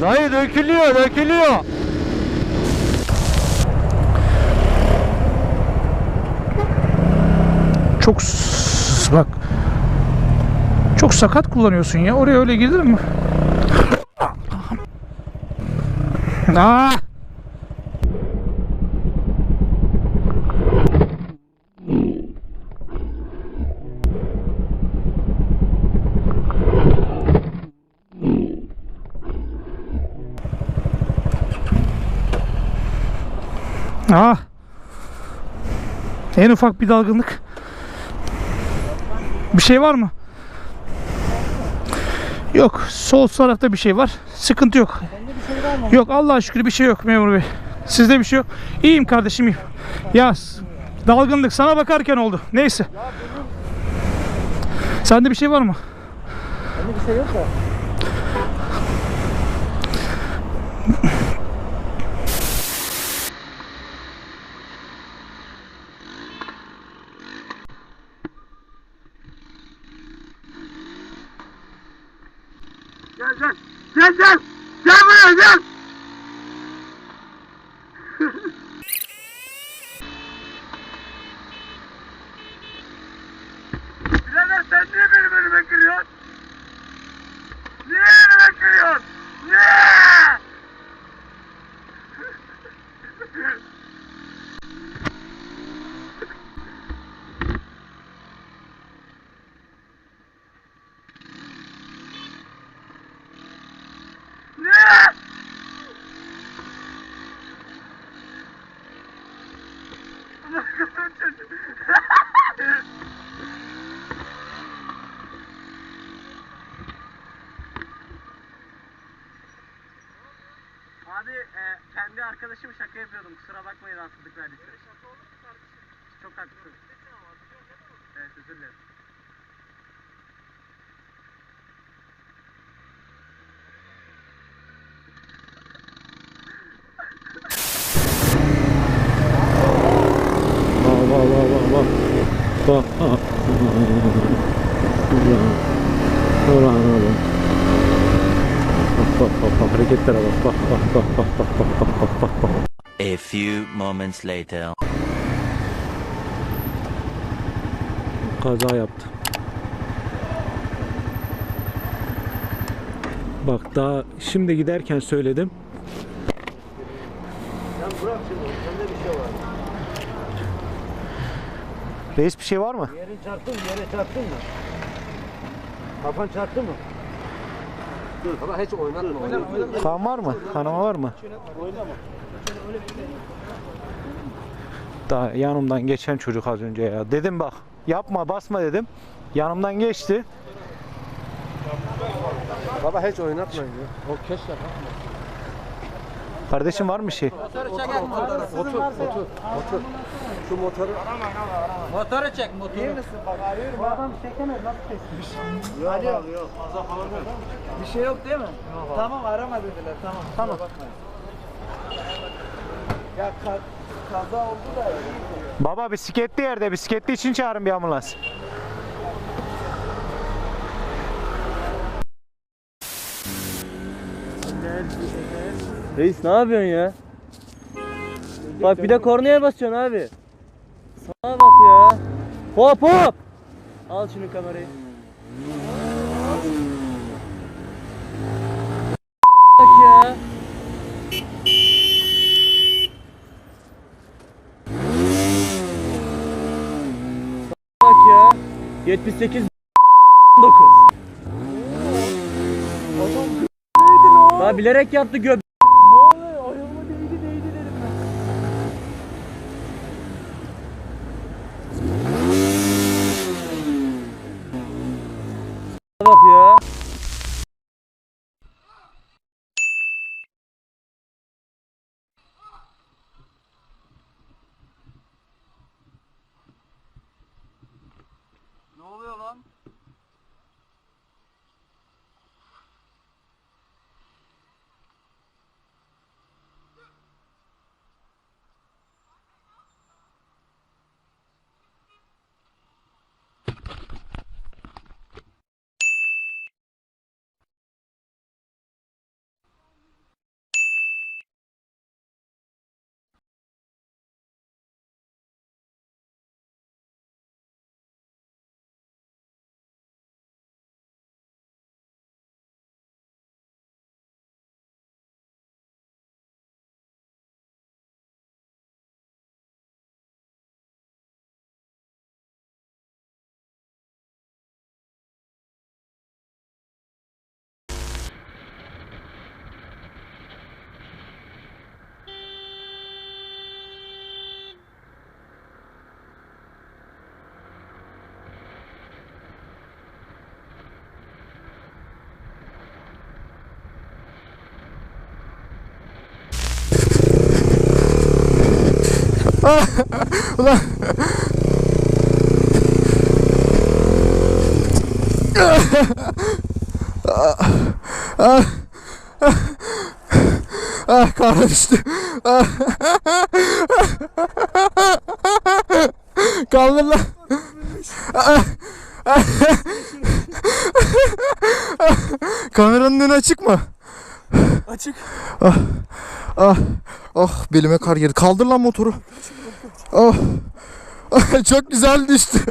Dayı dökülüyor dökülüyor. Çok bak. Çok sakat kullanıyorsun ya. Oraya öyle gidilir mi? Aa! Ah! En ufak bir dalgınlık. Bir şey var mı? Yok. Sol tarafta bir şey var. Sıkıntı yok. Yok Allah'a şükür bir şey yok memur bey. Sizde bir şey yok. İyiyim kardeşim iyiyim. Ya dalgınlık sana bakarken oldu. Neyse. Sende bir şey var mı? Bende bir şey yok da. Gel gel. Gel gel. Gel buraya gel. Arkadaşım şaka yapıyordum. Kusura bakmayın rahatsızlık verdiyse. Şaka olur mu kardeşim? Çok haklısın. Evet özür dilerim. Bak. Ulan oğlum. Bak bak bak bak hareketlere bak bak bak bak bak bak bak bak bak bak bak. A few moments later. Kaza yaptı. Bak daha şimdi giderken söyledim. Reis bir şey var mı? Yerin çarptın mı? Yere çarptın mı? Kafan çarptı mı? Dur ama hiç oynatma. Oynama, oynama. Kan var mı? Kanama var mı? Oynama. Daha yanımdan geçen çocuk az önce ya. Dedim bak yapma basma dedim. Yanımdan geçti. Baba hiç oynatmayın ya. O keşke Kardeşim var mı şey? Otur, otur, otur. Şu motoru Motoru çek motoru. İyi misin? Bak arıyorum. Bu adam çekemez nasıl kesmiş? Yok abi yok. Fazla falan yok. Bir şey yok değil mi? Tamam arama dediler tamam. Tamam. Ya ka- kaza oldu da iyi. Baba bisikletli yerde bisikletli için çağırın bir ambulans. Reis ne yapıyorsun ya? Bak bir de kornaya basıyorsun abi. Sağa bak ya. Hop hop. Al şunu kamerayı. Bak ya. Bak ya. 78 9. Daha bilerek yaptı göb. Ah, ulan. Ah, ah, ah, ah, düştü. Ah. Kaldır lan. Ah, ah. Kameranın önü açık mı? Açık. Ah, ah, ah belime kar girdi. Kaldır lan motoru. Ah çok güzel düştü.